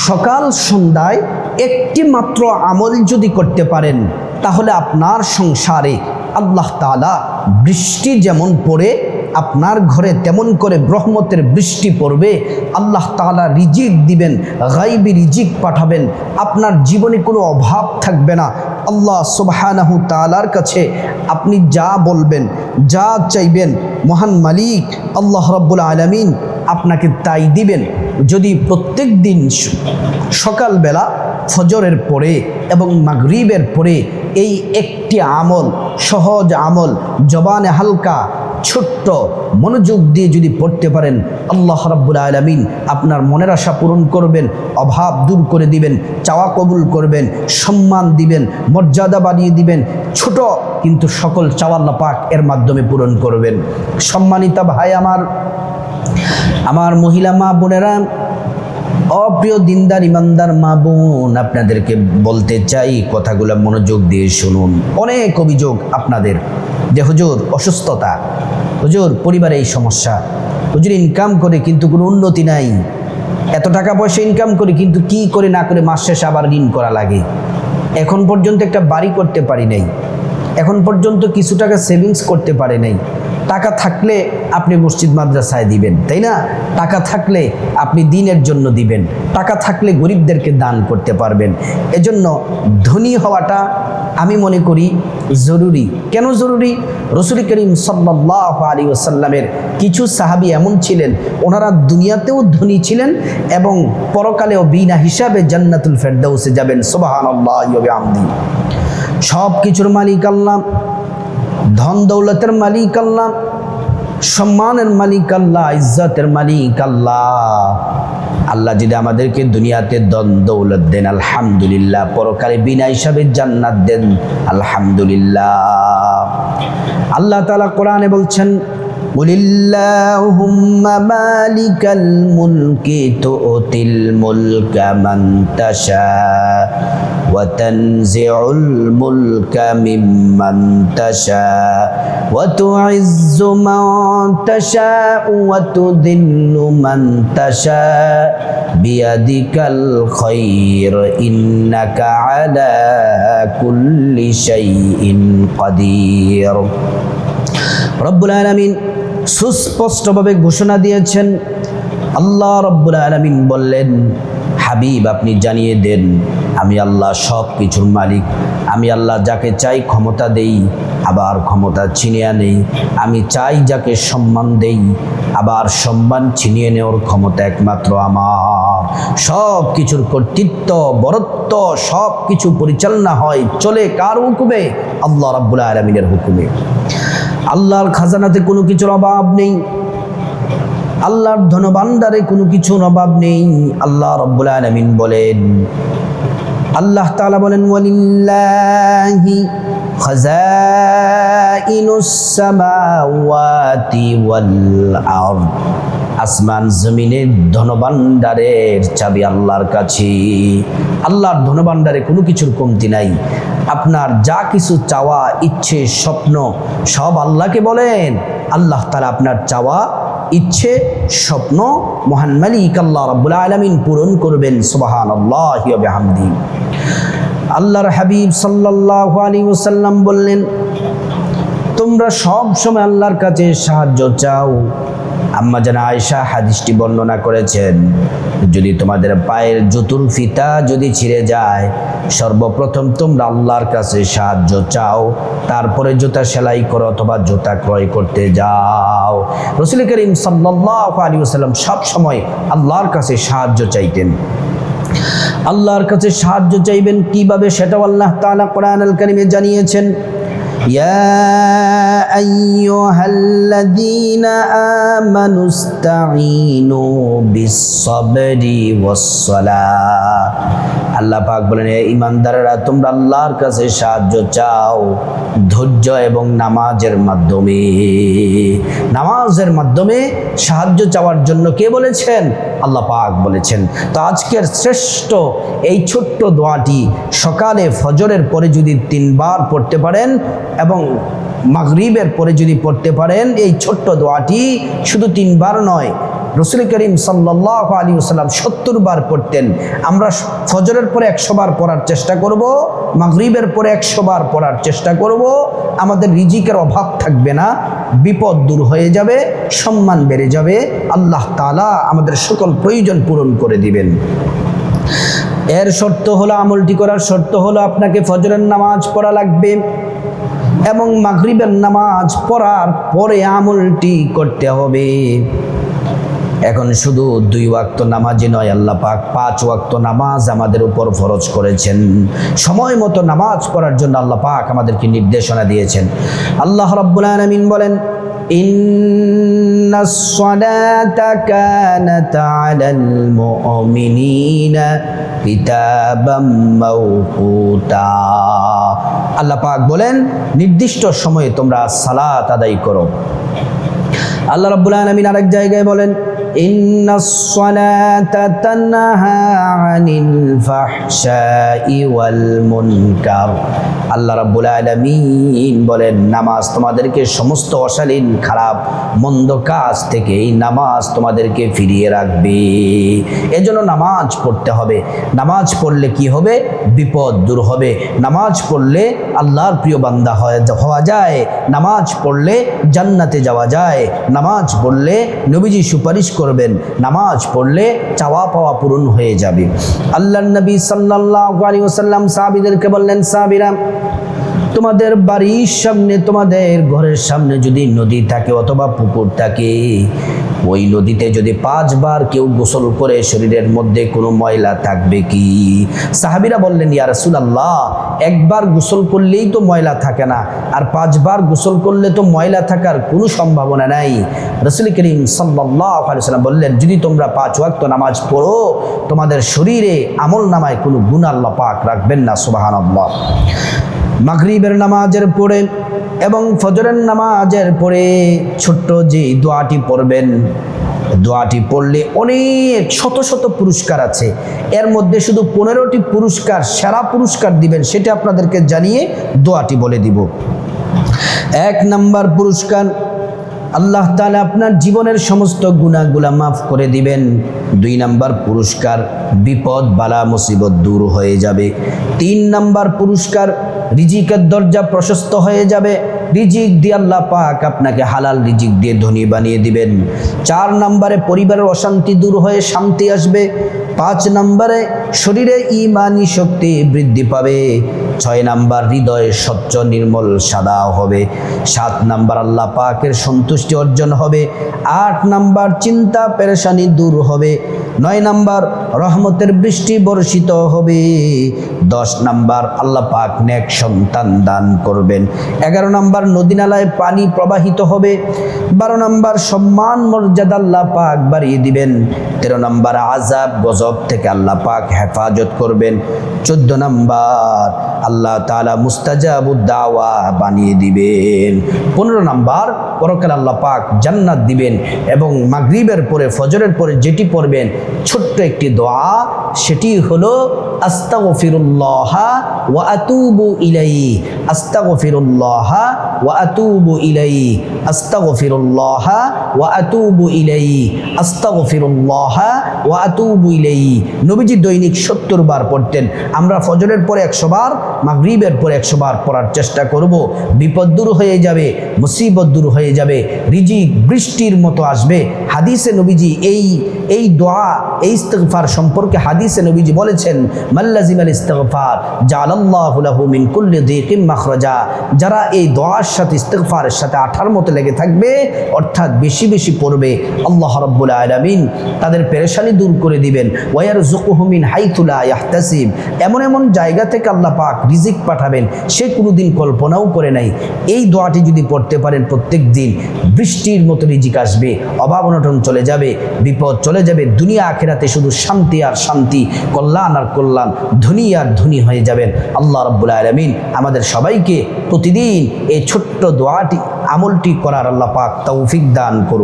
সকাল সন্ধ্যায় একটি মাত্র আমল যদি করতে পারেন, তাহলে আপনার সংসারে আল্লাহ তাআলা বৃষ্টি যেমন পড়ে, আপনার ঘরে তেমন করে ব্রহ্মতের বৃষ্টি পড়বে, আল্লাহ তাআলা রিজিক দিবেন গাইবি রিজিক পাঠাবেন, আপনার জীবনে কোনো অভাব থাকবে না। আল্লাহ সুবহানাহু তাআলার কাছে আপনি যা বলবেন, যা চাইবেন, মহান মালিক আল্লাহ রব্বুল আলমিন আপনাকে তাই দিবেন। যদি প্রত্যেক দিন সকালবেলা ফজরের পরে এবং মাগরিবের পরে এই একটি আমল, সহজ আমল, জবানে হালকা, ছোট্ট মনোযোগ দিয়ে যদি পড়তে পারেন, আল্লাহ রাব্বুল আলমিন আপনার মনের আশা পূরণ করবেন, অভাব দূর করে দিবেন, চাওয়া কবুল করবেন, সম্মান দিবেন, মর্যাদা বাড়িয়ে দিবেন, ছোট কিন্তু সকল চাওয়াল্লা পাক এর মাধ্যমে পূরণ করবেন। সম্মানিতা ভাই আমার আমার মহিলা মা বোনেরা, অপ্রিয় দিনদার, ইমানদার মা বোন, আপনাদেরকে বলতে চাই, কথাগুলো মনোযোগ দিয়ে শুনুন। অনেক অভিযোগ আপনাদের যে, হুজুর, অসুস্থতা। হুজুর, পরিবারে এই সমস্যা। হুজুর ইনকাম করে কিন্তু কোনো উন্নতি নাই। এত টাকা পয়সা ইনকাম করে কিন্তু কি করে না করে মাস শেষে আবার ঋণ করা লাগে? এখন পর্যন্ত একটা বাড়ি করতে পারি নাই। এখন পর্যন্ত কিছু টাকা সেভিংস করতে পারে নাই। টাকা থাকলে আপনি মসজিদ মাদ্রাসায় দিবেন, তাই না? টাকা থাকলে আপনি দিনের জন্য দিবেন, টাকা থাকলে গরিবদেরকে দান করতে পারবেন। এজন্য ধনী হওয়াটা আমি মনে করি জরুরি। কেন জরুরি? রসুল করিম সাল্লাহ আলী ওসাল্লামের কিছু সাহাবি এমন ছিলেন, ওনারা দুনিয়াতেও ধনী ছিলেন এবং পরকালেও বিনা হিসাবে জান্নাতুল ফেরদাউসে যাবেন। সোবাহান আল্লাহ আমদি সব কিছুর মালিক আল্লাহ। ধন দৌলতের মালিক আল্লাহ সম্মানের মালিক আল্লাহ ইজ্জতের মালিক আল্লাহ আল্লাহ যদি আমাদেরকে দুনিয়াতে দন দৌলত দেন আলহামদুলিল্লাহ পরকালে বিনা হিসাবে জান্নাত দেন আলহামদুলিল্লাহ আল্লাহ তাআলা কোরআনে বলছেন قل اللهم مالك الملك تؤتي الملك من تشاء وتنزع الملك ممن تشاء وتعز من تشاء وتذل من تشاء بيدك الخير إنك على كل شيء قدير রব্বুল আলমিন সুস্পষ্টভাবে ঘোষণা দিয়েছেন আল্লাহ রব্বুল আলমিন বললেন হাবিব, আপনি জানিয়ে দেন, আমি আল্লাহ সব কিছুর মালিক। আমি আল্লাহ যাকে চাই ক্ষমতা দেই, আবার ক্ষমতা ছিনিয়ে নেই। আমি চাই যাকে সম্মান দেই, আবার সম্মান ছিনিয়ে নেওয়ার ক্ষমতা একমাত্র আমার। সব কিছুর কর্তৃত্ব, বরত্ব সব কিছু পরিচালনা হয়, চলে কার হুকুমে? আল্লাহ রাব্বুল আলমিনের হুকুমে। আল্লাহর খাজানাতে কোনো কিছুর অভাব নেই। আল্লাহর ধনভাণ্ডারে কোনো কিছুর অভাব নেই। আল্লাহ রব্বুল আলমিন বলেন, আল্লাহ তাআলা বলেন, ওয়ালিল্লাহি আসমান জমিনের ধনভাণ্ডারের চাবি আল্লাহর কাছে। আল্লাহর ধনভাণ্ডারে কোনো কিছুর কমতি নাই। আপনার যা কিছু চাওয়া, ইচ্ছে, স্বপ্ন, সব আল্লাহকে বলেন। আল্লাহ তারা আপনার চাওয়া ইচ্ছে, স্বপ্ন, মহান মালিক আল্লাহ রাবুল আলমিন পূরণ করবেন সুবাহান আল্লাহ হামদি আল্লাহর হাবিব সাল্লাহ আলী ওসাল্লাম বললেন, তোমরা সব সময় আল্লাহর কাছে সাহায্য চাও। আম্মা যেন আয়সা হাদিসটি বর্ণনা করেছেন, যদি তোমাদের পায়ের জুতুর ফিতা যদি ছিঁড়ে যায়, সর্বপ্রথম তোমরা আল্লাহর কাছে সাহায্য চাও, তারপরে জুতা সেলাই করো অথবা জুতা ক্রয় করতে যাও। রসুল করিম সাল্লাহ আলী সাল্লাম সবসময় আল্লাহর কাছে সাহায্য চাইতেন। আল্লাহর কাছে সাহায্য চাইবেন কীভাবে সেটাও আল্লাহ তাআলা কোরআন আল কারিমে জানিয়েছেন يا أيها الذين آمنوا استعينوا بالصبر والصلاة আল্লাহ পাক বলেন "হে ইমানদারেরা তোমরা আল্লাহর কাছে সাহায্য চাও ধৈর্য এবং নামাজের মাধ্যমে নামাজের মাধ্যমে সাহায্য চাওয়ার জন্য কে বলেছেন আল্লাহ পাক বলেছেন। তো আজকের শ্রেষ্ঠ এই ছোট্ট দোয়াটি সকালে ফজরের পরে যদি তিনবার পড়তে পারেন এবং মাগরিবের পরে যদি পড়তে পারেন, এই ছোট্ট দোয়াটি শুধু তিনবার নয় রসুল করিম সাল্লাহ আলী সাল্লাম সত্তর বার পড়তেন। আমরা ফজরের পরে একশো বার পড়ার চেষ্টা করব, মাগরিবের পরে একশো বার পড়ার চেষ্টা করব। আমাদের রিজিকের অভাব থাকবে না, বিপদ দূর হয়ে যাবে, সম্মান বেড়ে যাবে। আল্লাহ তালা আমাদের সকল প্রয়োজন পূরণ করে দিবেন। এর শর্ত হলো, আমলটি করার শর্ত হলো, আপনাকে ফজরের নামাজ পড়া লাগবে এবং মাগরিবের নামাজ পড়ার পরে আমলটি করতে হবে। এখন শুধু দুই ওয়াক্ত নামাজই নয়, আল্লাহ পাক পাঁচ ওয়াক্ত নামাজ আমাদের উপর ফরজ করেছেন। সময় মতো নামাজ পড়ার জন্য আল্লাহ পাক আমাদেরকে নির্দেশনা দিয়েছেন। আল্লাহ রব্বুল আলমিন বলেন ইন্নাস সালাতা কানাত আলাল মুমিনিনা কিতাবাম মাওকুতা। আল্লাহ পাক বলেন, নির্দিষ্ট সময়ে তোমরা সালাত আদায় করো। আল্লাহ রাব্বুল আলামিন আরেক জায়গায় বলেন ইন্নাস সালাতা তানহা আনিল ফাহশাই ওয়াল মুনকার আল্লাহ রাব্বুল আলামিন বলেন, নামাজ তোমাদেরকে সমস্ত অশালীন, খারাপ, মন্দ কাজ থেকে এই নামাজ তোমাদেরকে ফিরিয়ে রাখবে। এজন্য নামাজ পড়তে হবে। নামাজ পড়লে কি হবে? বিপদ দূর হবে। নামাজ পড়লে আল্লাহর প্রিয় বান্দা হওয়া যায়। নামাজ পড়লে জান্নাতে যাওয়া যায়। নামাজ পড়লে নবীজি সুপারিশ করবেন। নামাজ পড়লে চাওয়া পাওয়া পূরণ হয়ে যাবে। আল্লাহ নবী সাল্লাহ আলী ওসাল্লাম সাহাবিদেরকে বললেন, সাহাবিরা Yeah. তোমাদের বাড়ির সামনে, তোমাদের ঘরের সামনে যদি নদী থাকে অথবা পুকুর থাকে, ওই নদীতে যদি পাঁচবার কেউ গোসল করে শরীরের মধ্যে কোনো ময়লা থাকবে কি? সাহাবিরা বললেন, ইয়া রাসূলুল্লাহ, একবার গোসল করলেই তো ময়লা থাকে না। আর পাঁচবার গোসল করলে তো ময়লা থাকার কোনো সম্ভাবনা নাই। রসুল করিম সাল্লাহ সাল্লাম বললেন, যদি তোমরা পাঁচ ওয়াক্ত নামাজ পড়ো, তোমাদের শরীরে আমল নামায় কোনো গুণ আল্লাহ পাক রাখবেন না সুবাহান আল্লাহ মাগরিবের নামাজের পরে এবং ফজরের নামাজের পরে ছোট্ট যে দোয়াটি পড়বেন, দোয়াটি পড়লে অনেক শত শত পুরস্কার আছে। এর মধ্যে শুধু পনেরোটি পুরস্কার, সেরা পুরস্কার দিবেন, সেটা আপনাদেরকে জানিয়ে দোয়াটি বলে দিব। এক নাম্বার পুরস্কার আল্লাহ তালা আপনার জীবনের সমস্ত গুণাগুলা মাফ করে দিবেন। দুই নাম্বার পুরস্কার, বিপদ, বালা, মুসিবত দূর হয়ে যাবে। তিন নাম্বার পুরস্কার, রিজিকের দরজা প্রশস্ত হয়ে যাবে। রিজিক দিয়ে আল্লাহ পাক আপনাকে হালাল রিজিক দিয়ে ধনী বানিয়ে দিবেন। চার নম্বরে পরিবারের অশান্তি দূর হয়ে শান্তি আসবে। পাঁচ নম্বরে শরীরে ইমানি শক্তি বৃদ্ধি পাবে। ছয় নাম্বার, হৃদয় স্বচ্ছ, নির্মল, সাদা হবে। সাত নাম্বার, আল্লাহ পাকের সন্তুষ্টি অর্জন হবে। আট নাম্বার, চিন্তা পেরেশানি দূর হবে। নয় নাম্বার, রহমতের বৃষ্টি বর্ষিত হবে। দশ নাম্বার, আল্লাহ পাক নেক সন্তান দান করবেন। এগারো নাম্বার নদী নালায় পানি প্রবাহিত হবে। বারো নাম্বার, সম্মান, মর্যাদা আল্লাহ পাক বাড়িয়ে দিবেন। তেরো নাম্বার আজাব গজব থেকে আল্লাহ পাক হেফাজত করবেন। চোদ্দ নাম্বার আল্লাহ তালা মুস্তাজাবুদ্দাওয়া বানিয়ে দিবেন। পনেরো নাম্বার, পরকাল আল্লাহ পাক জান্নাত দিবেন এবং মাগরিবের পরে, ফজরের পরে যেটি পড়বেন, ছোট্ট একটি দোয়া, সেটি হলো, আস্তাগফিরুল্লাহ ওয়া আতুবু ইলাই আস্তাগফিরুল্লাহ ওয়া আতুবু ইলাই আস্তাগফিরুল্লাহ ওয়া আতুবু ইলাই আস্তাগফিরুল্লাহ ওয়া আতুবু ইলাই নবীজি দৈনিক সত্তর বার পড়তেন। আমরা ফজরের পরে একশো বার মাগরিবের পর একশো বার পড়ার চেষ্টা করব। বিপদ দূর হয়ে যাবে, মুসিবত দূর হয়ে যাবে, রিজিক বৃষ্টির মতো আসবে। হাদিসে নবীজি এই এই দোয়া, এই ইস্তেগফার সম্পর্কে হাদিসে নবীজি বলেছেন মাল্লাজিম আল ইস্তেগফার, জালাল্লাহু লাহু মিন কুল্লি মাখরাজা। যারা এই দোয়ার সাথে, ইস্তেগফারের সাথে আঠার মতো লেগে থাকবে, অর্থাৎ বেশি বেশি পড়বে, আল্লাহ রাব্বুল আলামিন তাদের পেরেশানি দূর করে দিবেন। ওয়ার জুকুহমিন হাইতুলা ইয়াহতাসিব। এমন এমন জায়গা থেকে আল্লাহ পাক রিজিক পাঠাবেন, সে কোনোদিন কল্পনাও করে নাই। এই দোয়াটি যদি পড়তে পারেন প্রত্যেক দিন, বৃষ্টির মতো রিজিক আসবে, অভাব অনটন চলে যাবে, বিপদ চলে যাবে, দুনিয়া আখেরাতে শুধু শান্তি আর শান্তি, কল্যাণ আর কল্যাণ, ধনী আর ধনী হয়ে যাবেন। আল্লাহ রব্বুল আলমিন আমাদের সবাইকে প্রতিদিন এই ছোট্ট দোয়াটি, আমলটি করার আল্লাহ পাক তৌফিক দান করুন।